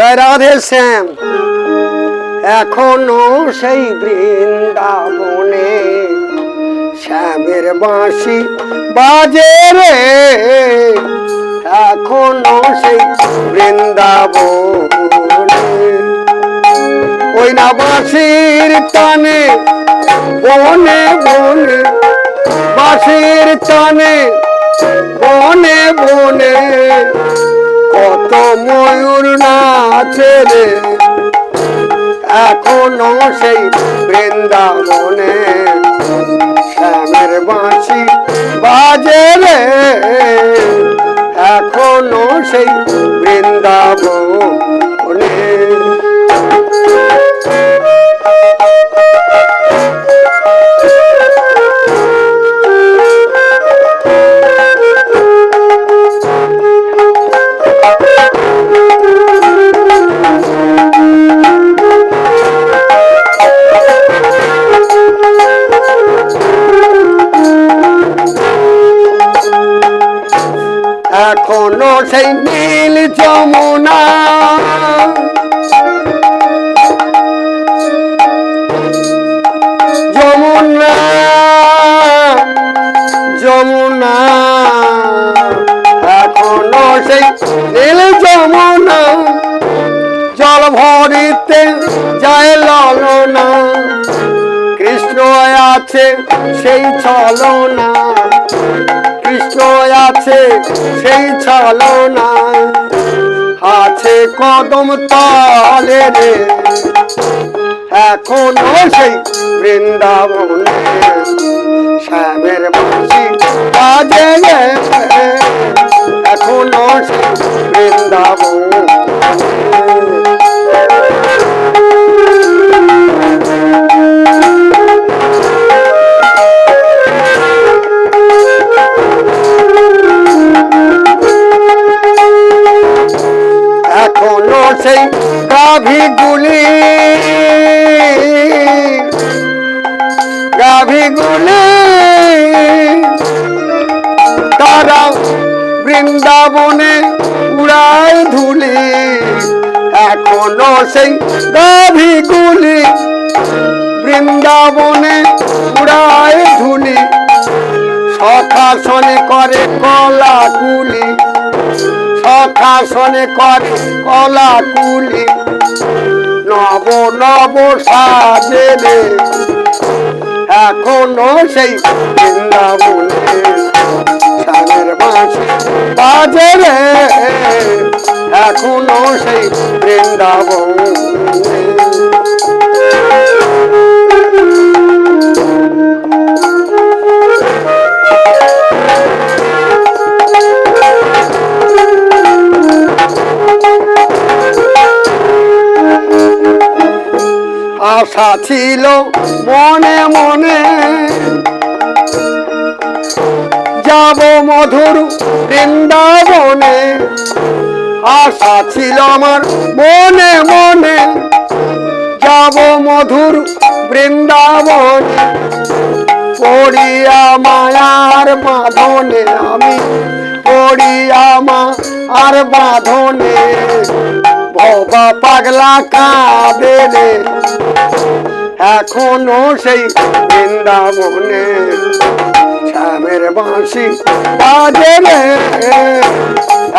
জয় রাধে শ্যাম। এখনও সেই বৃন্দাবনে শ্যামের বাঁশি বাজে রে। এখনও সেই বৃন্দাবনে। ওই না বাঁশির টানে, বনে বনে, বাঁশির টানে, বনে বনে। কত ময়ূর নাচে রে। এখনও সেই বৃন্দাবনে শ্যামের বাঁশি বাজে রে। এখনও সেই সেই নীল যমুনা। যমুনা যমুনা, এখনও সেই নীল যমুনা। জল ভরিতে যায় ললনা, কৃষ্ণ আছে সেই ছলনা। আছে সেই ছলনা আছে কদম তলে রে। এখনও সেই বৃন্দাবনে সেই গাভীগুলি। গাভীগুলি। তারা বৃন্দাবনে উড়ায় ধুলি। এখনও সেই গাভীগুলি বৃন্দাবনে উড়ায় ধুলি। সখাসনে করে কলাগুলি করে কলা কুলি নব নব সাজে এখনও সেই বৃন্দাবনে বাজে রে। এখনও সেই বৃন্দাবন আশা ছিল মনে মনে। যাব মধুর বৃন্দাবনে। আশা ছিল আমার মনে মনে। যাব মধুর বৃন্দাবনে। পড়িয়া মায়ার বাঁধনে আমি, পড়িয়া মা আর বাঁধনে। পাগলা কাঁদে এখনও সেই বৃন্দাবনে শ্যামের বাঁশি বাজে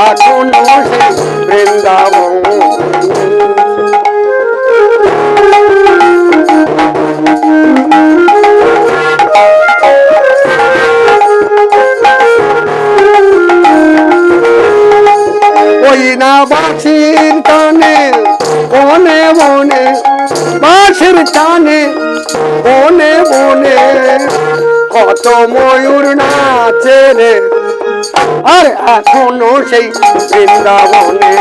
এখনও সেই বৃন্দাবন বনে বাঁশির টানে, বনে বনে কত ময়ূর নাচে রে। আর এখনও সেই বৃন্দাবনে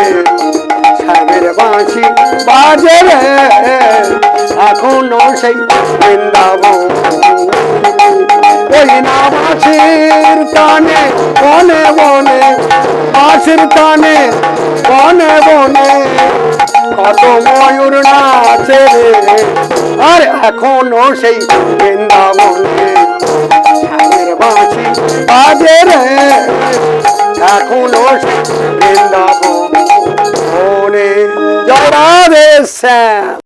সাবের বাঁশি বাজে রে। এখনও সেই বৃন্দাবন। ওই না বাঁশির টানে, বনে বনে বাঁশির টানে কত ময়ূর নাচে রে আর এখনও সেই বৃন্দাবনে শ্যামের বাঁশি বাজে রে এখনও সেই বৃন্দাবনে জয় রাধে শ্যাম